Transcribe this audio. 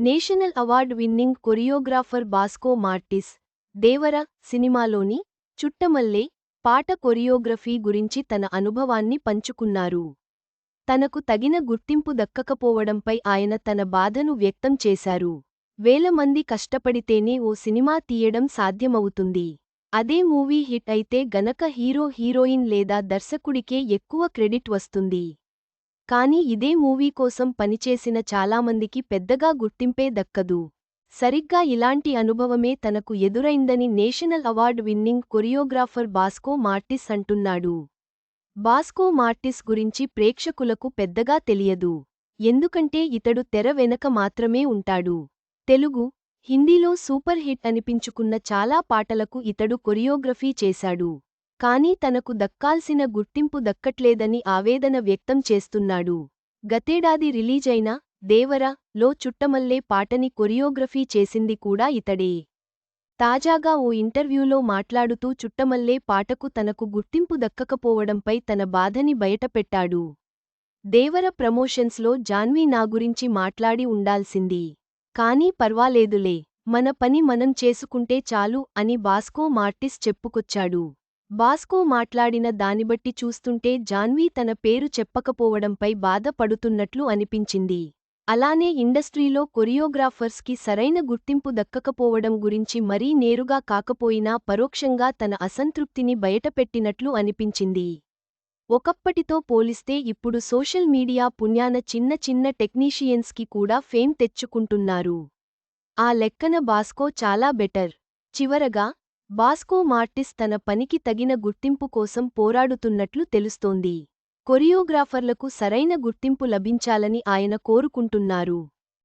National award winning choreographer Bosco Martis Devara సినిమాలోని చుట్టమల్లే పాట choreography గురించి తన అనుభవాన్ని పంచుకున్నారు. తనకు తగిన గుర్తింపు దక్కకపోవడంపై ఆయన తన బాధను వ్యక్తం చేశారు. వేల మంది కష్టపడితేనే ఓ సినిమా తీయడం సాధ్యమవుతుంది. అదే మూవీ హిట్ అయితే గనక హీరో హీరోయిన్ లేదా దర్శకుడికే ఎక్కువ క్రెడిట్ వస్తుంది. కానీ ఇదే మూవీ కోసం పనిచేసిన చాలామందికి పెద్దగా గుర్తింపే దక్కదు. సరిగ్గా ఇలాంటి అనుభవమే తనకు ఎదురైందని national award winning choreographer Bosco Martis అంటున్నాడు. బాస్కో మార్టిస్ గురించి ప్రేక్షకులకు పెద్దగా తెలియదు. ఎందుకంటే ఇతడు తెర వెనక మాత్రమే ఉంటాడు. తెలుగు హిందీలో సూపర్ హిట్ అనిపించుకున్న చాలా పాటలకు ఇతడు కొరియోగ్రఫీ చేశాడు. కానీ తనకు దక్కాల్సిన గుర్తింపు దక్కట్లేదని ఆవేదన వ్యక్తం చేస్తున్నాడు. గతేడాది రిలీజైన దేవర లో చుట్టమల్లే పాటని కొరియోగ్రఫీ చేసింది కూడా ఇతడే. తాజాగా ఓ ఇంటర్వ్యూలో మాట్లాడుతూ చుట్టమల్లే పాటకు తనకు గుర్తింపు దక్కకపోవడంపై తన బాధని బయటపెట్టాడు. దేవర ప్రమోషన్స్లో జాన్వీ నా గురించి మాట్లాడి ఉండాల్సింది. కానీ పర్వాలేదులే మన పని మనం చేసుకుంటే చాలు అని బాస్కో మార్టిస్ చెప్పుకొచ్చాడు. బాస్కో మాట్లాడిన దానిబట్టి చూస్తుంటే జాన్వీ తన పేరు చెప్పకపోవడంపై బాధపడుతున్నట్లు అనిపించింది. అలానే ఇండస్ట్రీలో కొరియోగ్రాఫర్స్కి సరైన గుర్తింపు దక్కకపోవడం గురించి మరీ నేరుగా కాకపోయినా పరోక్షంగా తన అసంతృప్తిని బయటపెట్టినట్లు అనిపించింది. ఒకప్పటితో పోలిస్తే ఇప్పుడు సోషల్ మీడియా పుణ్యాన చిన్న చిన్న టెక్నీషియన్స్కి కూడా ఫేమ్ తెచ్చుకుంటున్నారు. ఆ లెక్కన బాస్కో చాలా బెటర్. చివరగా బాస్కో మార్టిస్ తన పనికి తగిన గుర్తింపు కోసం పోరాడుతున్నట్లు తెలుస్తోంది. కొరియోగ్రాఫర్లకు సరైన గుర్తింపు లభించాలని ఆయన కోరుకుంటున్నారు.